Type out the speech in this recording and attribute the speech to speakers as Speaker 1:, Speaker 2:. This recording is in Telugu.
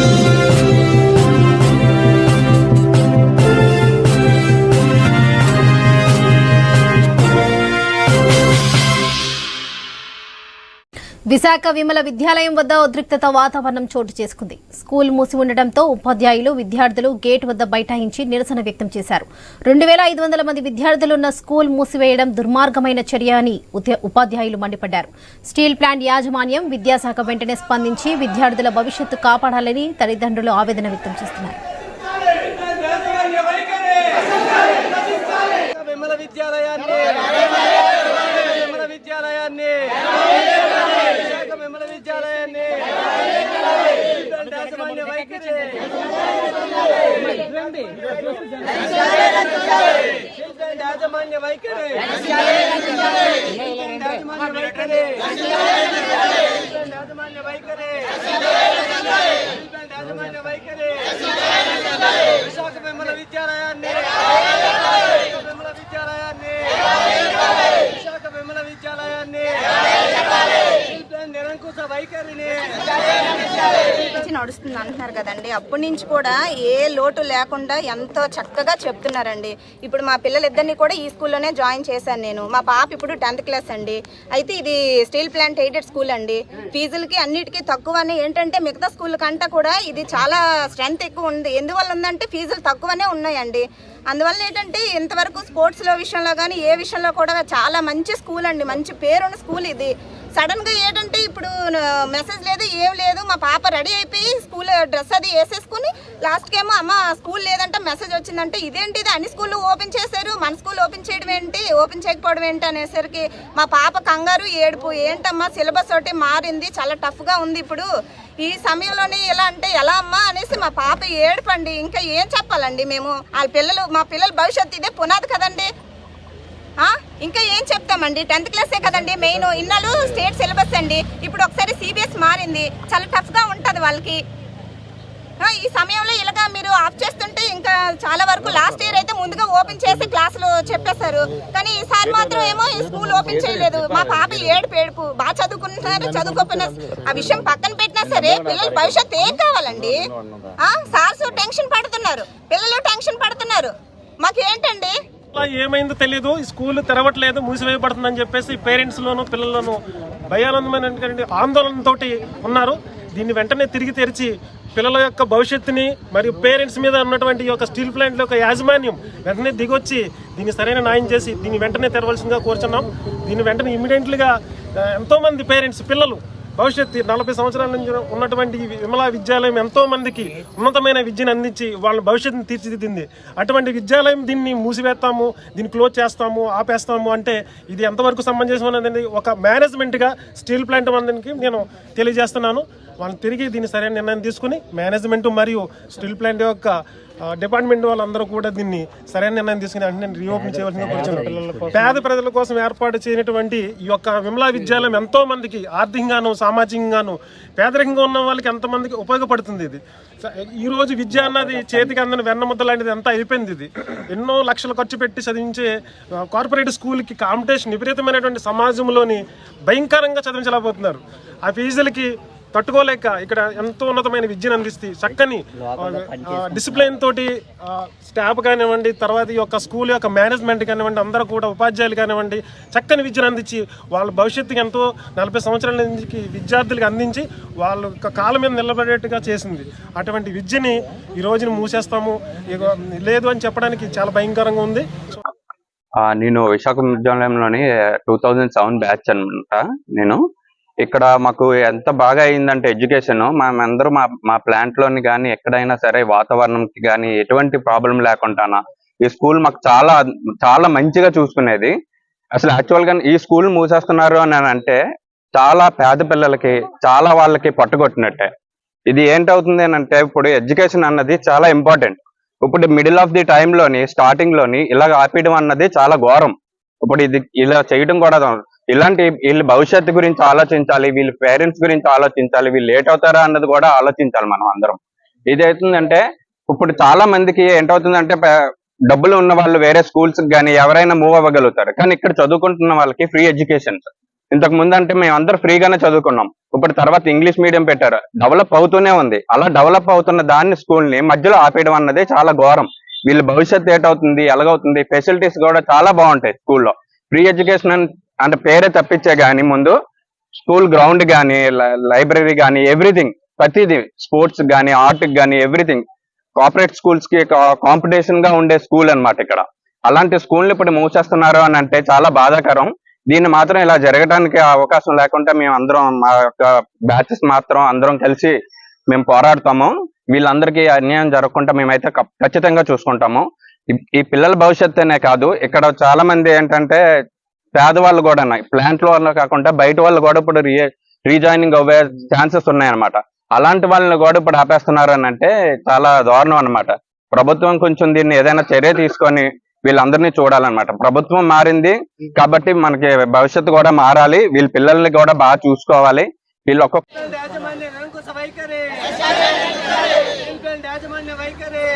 Speaker 1: Thank you. విశాఖ విమల విద్యాలయం వద్ద ఉద్రిక్తత వాతావరణం చోటు చేసుకుంది. స్కూల్ మూసి ఉండటంతో ఉపాధ్యాయులు విద్యార్థులు గేట్ వద్ద బైఠాయించి నిరసన వ్యక్తం చేశారు. రెండు వేల ఐదు వందల మంది విద్యార్థులున్న స్కూల్ మూసివేయడం దుర్మార్గమైన చర్య అని ఉపాధ్యాయులు మండిపడ్డారు. స్టీల్ ప్లాంట్ యాజమాన్యం విద్యాశాఖ వెంటనే స్పందించి విద్యార్థుల భవిష్యత్తు కాపాడాలని తల్లిదండ్రులు ఆవేదన వ్యక్తం చేస్తున్నారు.
Speaker 2: విద్యాలయాన్ని విమల విద్యాలయాన్ని విశాఖ విమల విద్యాలయాన్ని యాజమాన్య వైఖరి యాజమాన్య వైఖరి. యాజమాన్య వైఖరి. యాజమాన్య వైఖరి. యాజమాన్య వైఖరి విశాఖ విమల విద్యాలయాన్ని విశాఖ విమల విద్యాలయాన్ని విశాఖ విమల విద్యాలయాన్ని నిరంకుశ వైఖరిని
Speaker 3: నుంచి నడుస్తుంది అంటున్నారు కదండి. అప్పటి నుంచి కూడా ఏ లోటు లేకుండా ఎంతో చక్కగా చెప్తున్నారండి. ఇప్పుడు మా పిల్లలిద్దరిని కూడా ఈ స్కూల్లోనే జాయిన్ చేశాను నేను. మా పాప ఇప్పుడు టెన్త్ క్లాస్ అండి. అయితే ఇది స్టీల్ ప్లాంట్ ఎయిడెడ్ స్కూల్ అండి. ఫీజులకి అన్నిటికీ తక్కువనే. ఏంటంటే మిగతా స్కూల్ కంటే కూడా ఇది చాలా స్ట్రెంత్ ఎక్కువ ఉంది. ఎందువల్ల ఉందంటే ఫీజులు తక్కువనే ఉన్నాయండి. అందువల్ల ఏంటంటే ఇంతవరకు స్పోర్ట్స్లో విషయంలో కానీ ఏ విషయంలో కూడా చాలా మంచి స్కూల్ అండి. మంచి పేరున్న స్కూల్ ఇది. సడన్గా ఏంటంటే ఇప్పుడు మెసేజ్ లేదు ఏం లేదు. మా పాప రెడీ అయిపోయి స్కూల్ డ్రెస్ అది వేసేసుకుని లాస్ట్ ఏమో అమ్మ స్కూల్ లేదంటే మెసేజ్ వచ్చిందంటే ఇదేంటి ఇది అన్ని స్కూళ్ళు ఓపెన్ చేశారు. మన స్కూల్ ఓపెన్ చేయడం ఏంటి? ఓపెన్ చేయకపోవడం ఏంటి? అనేసరికి మా పాప కంగారు ఏడుపు ఏంటమ్మా సిలబస్ ఒకటి మారింది. చాలా టఫ్గా ఉంది ఇప్పుడు. ఈ సమయంలోనే ఎలా అంటే ఎలా అమ్మా? అనేసి మా పాప ఏడుపండి. ఇంకా ఏం చెప్పాలండి మేము? వాళ్ళ పిల్లలు మా పిల్లల భవిష్యత్తు ఇదే పునాది కదండి. ఇంకా ఏం చెప్తామండి? టెన్త్ క్లాసే కదండి మెయిన్. ఇన్నాళ్ళు స్టేట్ సిలబస్ అండి. ఇప్పుడు ఒకసారి సిబిఎస్ మారింది. చాలా టఫ్గా ఉంటది వాళ్ళకి. ఈ సమయంలో ఇలాగా మీరు ఆఫ్ చేస్తుంటే ఇంకా చాలా వరకు లాస్ట్ ఇయర్ అయితే ముందుగా ఓపెన్ చేసి క్లాసులు చెప్పేశారు. కానీ ఈసారి మాత్రం ఏమో ఈ స్కూల్ ఓపెన్ చేయలేదు. మా పాప ఏడు పేడుపు బాగా చదువుకుంటున్నారు చదువుకోకపోయినా ఆ విషయం పక్కన పెట్టినా సరే పిల్లల భవిష్యత్తు ఏం కావాలండి? సార్స్ టెన్షన్ పడుతున్నారు. పిల్లలు టెన్షన్ పడుతున్నారు. మాకేంటండి?
Speaker 4: ఏమైందో తెలియదు ఈ స్కూల్ తెరవట్లేదు మూసివేయబడుతుందని చెప్పేసి పేరెంట్స్లోను పిల్లల్లోనూ భయానందమైన ఆందోళనతో ఉన్నారు. దీన్ని వెంటనే తిరిగి తెరిచి పిల్లల యొక్క భవిష్యత్తుని మరియు పేరెంట్స్ మీద ఉన్నటువంటి యొక్క స్టీల్ ప్లాంట్ యొక్క యాజమాన్యం వెంటనే దిగొచ్చి దీన్ని సరైన న్యాయం చేసి దీన్ని వెంటనే తెరవలసిందిగా కోరుచున్నాం. దీన్ని వెంటనే ఇమీడియట్లీగా ఎంతోమంది పేరెంట్స్ పిల్లలు భవిష్యత్తు నలభై సంవత్సరాల నుంచి ఉన్నటువంటి విమలా విద్యాలయం ఎంతో మందికి ఉన్నతమైన విద్యను అందించి వాళ్ళ భవిష్యత్తుని తీర్చిదిద్దింది. అటువంటి విద్యాలయం దీన్ని మూసివేస్తాము దీన్ని క్లోజ్ చేస్తాము ఆపేస్తాము అంటే ఇది ఎంతవరకు సంబంధించినది అనేది ఒక మేనేజ్మెంట్గా స్టీల్ ప్లాంట్ మందికి నేను తెలియజేస్తున్నాను. వాళ్ళు తిరిగి దీన్ని సరైన నిర్ణయం తీసుకుని మేనేజ్మెంట్ మరియు స్టీల్ ప్లాంట్ యొక్క డిపార్ట్మెంట్ వాళ్ళందరూ కూడా దీన్ని సరైన నిర్ణయం తీసుకుని వెంటనే రీఓపెన్ చేయవలసిందిగా కోరుచున్నాను పేద ప్రజల కోసం ఏర్పాటు చేయనటువంటి ఈ యొక్క విమలా విద్యాలయం ఎంతో మందికి ఆర్థికంగాను సామాజికంగాను పేదరికంగా ఉన్న వాళ్ళకి ఎంతమందికి ఉపయోగపడుతుంది ఇది. స- ఈ రోజు విద్య అన్నది చేతికి అందని వెన్నముద్ద లాంటిది అంతా అయిపోయింది ఇది. ఎన్నో లక్షలు ఖర్చు పెట్టి చదివించే కార్పొరేట్ స్కూల్కి కాంపిటీషన్ విపరీతమైనటువంటి సమాజంలోని భయంకరంగా చదివించలేకపోతున్నారు. ఆ ఫీజులకి తట్టుకోలేక ఇక్కడ ఎంతో ఉన్నతమైన విద్యను అందిస్తే చక్కని డిసిప్లిన్ తోటి స్టాఫ్ కానివ్వండి తర్వాత ఈ యొక్క స్కూల్ యొక్క మేనేజ్మెంట్ కానివ్వండి అందరూ కూడా ఉపాధ్యాయులు కానివ్వండి చక్కని విద్యను అందించి వాళ్ళ భవిష్యత్తుకి ఎంతో నలభై సంవత్సరాల నుంచి విద్యార్థులకు అందించి వాళ్ళ యొక్క కాళ్ళ మీద నిలబడేట్టుగా చేసింది. అటువంటి విద్యని ఈ రోజున మూసేస్తాము. ఇక లేదు అని చెప్పడానికి చాలా భయంకరంగా ఉంది.
Speaker 5: ఆ, నేను విశాఖ విద్యాలయంలోని టూ థౌజండ్ సెవెన్ బ్యాచ్ అనమాట నేను. ఇక్కడ మాకు ఎంత బాగా అయిందంటే ఎడ్యుకేషన్. మేమందరూ మా మా ప్లాంట్లోని కానీ ఎక్కడైనా సరే వాతావరణంకి కానీ ఎటువంటి ప్రాబ్లం లేకుండా ఈ స్కూల్ మాకు చాలా చాలా మంచిగా చూసుకునేది. అసలు యాక్చువల్గా ఈ స్కూల్ మూసేస్తున్నారు అని అంటే చాలా పేద పిల్లలకి చాలా వాళ్ళకి పట్టుకొట్టినట్టే. ఇది ఏంటవుతుంది అని అంటే ఇప్పుడు ఎడ్యుకేషన్ అన్నది చాలా ఇంపార్టెంట్. ఇప్పుడు మిడిల్ ఆఫ్ ది టైంలోని లోని స్టార్టింగ్లోని ఇలా ఆపేయడం అన్నది చాలా ఘోరం. ఇప్పుడు ఇది ఇలా చేయడం కూడా ఇలాంటి వీళ్ళ భవిష్యత్తు గురించి ఆలోచించాలి వీళ్ళ పేరెంట్స్ గురించి ఆలోచించాలి వీళ్ళు లేట్ అవుతారా అన్నది కూడా ఆలోచించాలి మనం అందరం. ఇది ఇప్పుడు చాలా మందికి ఏంటవుతుందంటే డబ్బులు ఉన్న వాళ్ళు వేరే స్కూల్స్ కానీ ఎవరైనా మూవ్ అవ్వగలుగుతారు. కానీ ఇక్కడ చదువుకుంటున్న వాళ్ళకి ఫ్రీ ఎడ్యుకేషన్. ఇంతకు ముందు అంటే మేము అందరూ ఫ్రీగానే చదువుకున్నాం. ఇప్పుడు తర్వాత ఇంగ్లీష్ మీడియం పెట్టారు. డెవలప్ అవుతూనే ఉంది. అలా డెవలప్ అవుతున్న దాన్ని స్కూల్ని మధ్యలో ఆపేయడం అన్నది చాలా ఘోరం. వీళ్ళ భవిష్యత్తు ఏటవుతుంది ఎలాగవుతుంది ఫెసిలిటీస్ కూడా చాలా బాగుంటాయి స్కూల్లో. ఫ్రీ ఎడ్యుకేషన్ అంటే పేరే తప్పించే కానీ ముందు స్కూల్ గ్రౌండ్ కానీ లైబ్రరీ కానీ ఎవ్రీథింగ్ ప్రతిదీ స్పోర్ట్స్ కానీ ఆర్ట్ కానీ ఎవ్రీథింగ్. కోఆపరేట్ స్కూల్స్కి కాంపిటీషన్గా ఉండే స్కూల్ అన్నమాట ఇక్కడ. అలాంటి స్కూల్ ఇప్పుడు మూసేస్తున్నారు అని అంటే చాలా బాధాకరం. దీన్ని మాత్రం ఇలా జరగడానికి అవకాశం లేకుండా మేము అందరం మా యొక్క బ్యాచెస్ మాత్రం అందరం కలిసి మేము పోరాడతాము. వీళ్ళందరికీ అన్యాయం జరగకుండా మేమైతే ఖచ్చితంగా చూసుకుంటాము. ఈ- పిల్లల భవిష్యత్తునే కాదు ఇక్కడ చాలా మంది ఏంటంటే పేదవాళ్ళు కూడా ప్లాంట్ వాళ్ళు కాకుండా బయట వాళ్ళు కూడా ఇప్పుడు రీ రీజాయినింగ్ అవ్వే ఛాన్సెస్ ఉన్నాయన్నమాట. అలాంటి వాళ్ళని కూడా ఇప్పుడు ఆపేస్తున్నారు అని అంటే చాలా దారుణం అన్నమాట. ప్రభుత్వం కొంచెం దీన్ని ఏదైనా చర్య తీసుకొని వీళ్ళందరినీ చూడాలన్నమాట. ప్రభుత్వం మారింది కాబట్టి మనకి భవిష్యత్తు కూడా మారాలి. వీళ్ళ పిల్లల్ని కూడా బాగా చూసుకోవాలి. వీళ్ళు ఒక్కొక్క
Speaker 2: వైఖరి. వైఖరి.